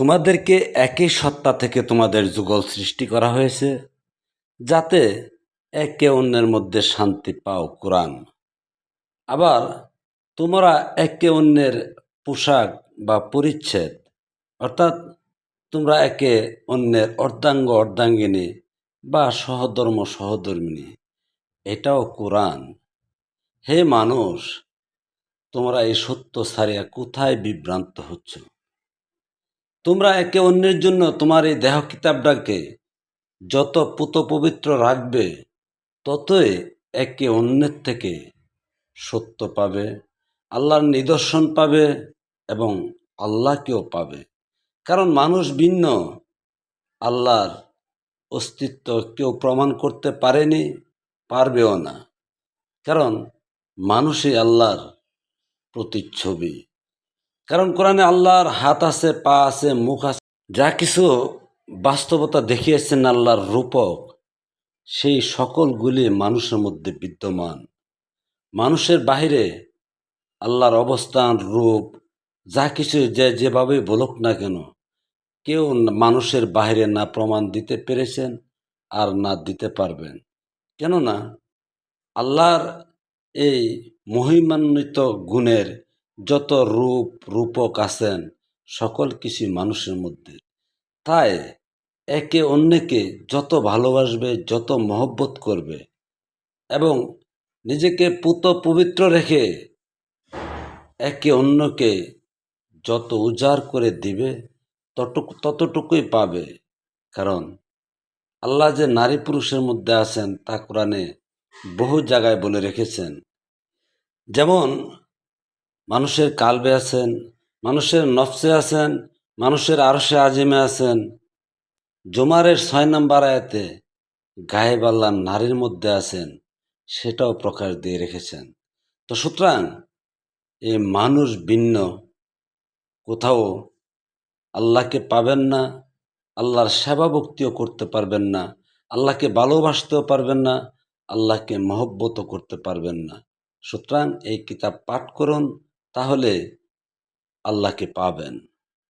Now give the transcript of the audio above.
তোমাদেরকে একই সত্তা থেকে তোমাদের যুগল সৃষ্টি করা হয়েছে, যাতে একে অন্যের মধ্যে শান্তি পাও কোরআন। আবার তোমরা একে অন্যের পোশাক বা পরিচ্ছেদ, অর্থাৎ তোমরা একে অন্যের অর্ধাঙ্গ অর্ধাঙ্গিনী বা সহধর্ম সহধর্মিনী, এটাও কোরআন। হে মানুষ, তোমরা এই সত্য ছাড়িয়া কোথায় বিভ্রান্ত হচ্ছ? তোমরা একে অন্যের জন্য তোমার এই দেহ কিতাবটাকে যত পুত পবিত্র রাখবে, ততই একে অন্যের থেকে সত্য পাবে, আল্লাহর নিদর্শন পাবে এবং আল্লাহকেও পাবে। কারণ মানুষ ভিন্ন, আল্লাহর অস্তিত্ব কেউ প্রমাণ করতে পারেনি, পারবেও না। কারণ মানুষই আল্লাহর প্রতিচ্ছবি। কারণ কোরআনে আল্লাহর হাত আছে, পা আছে, মুখ আছে, যা কিছু বাস্তবতা দেখিয়েছেন আল্লাহর রূপক, সেই সকলগুলি মানুষের মধ্যে বিদ্যমান। মানুষের বাহিরে আল্লাহর অবস্থান, রূপ, যা কিছু যে যেভাবে বলুক না কেন, কেউ মানুষের বাহিরে না প্রমাণ দিতে পেরেছেন আর না দিতে পারবেন। কেননা আল্লাহর এই মহিমান্বিত গুণের যত রূপ, রূপক আছেন, সকল কিছু মানুষের মধ্যে। তাই একে অন্যকে যত ভালোবাসবে, যত মহব্বত করবে এবং নিজেকে পুত পবিত্র রেখে একে অন্যকে যত উজাড় করে দিবে ততটুকু ততটুকুই পাবে। কারণ আল্লাহ যে নারী পুরুষের মধ্যে আছেন, তা কোরআনে বহু জায়গায় বলে রেখেছেন। যেমন মানুষের কালবে আছেন, মানুষের নফসে আছেন, মানুষের আরশে আজিমে আছেন। জুমারের ছয় নম্বর আয়াতে গায়েব আল্লাহ নারীর মধ্যে আছেন, সেটাও প্রকাশ দিয়ে রেখেছেন। তো সুতরাং এই মানুষ ভিন্ন, কোথাও আল্লাহকে পাবেন না, আল্লাহর সেবা ভক্তিও করতে পারবেন না, আল্লাহকে ভালোবাসতেও পারবেন না, আল্লাহকে মহব্বতও করতে পারবেন না। সুতরাং এই কিতাব পাঠ করুন তাহলে আল্লাহকে পাবেন।